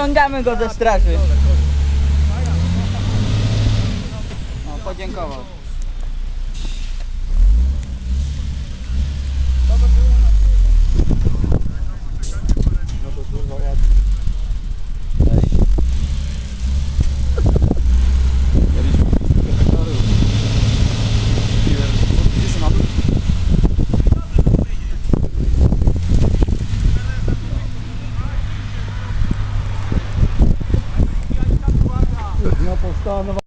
Ściągamy go ze straży. O, podziękował. Hastane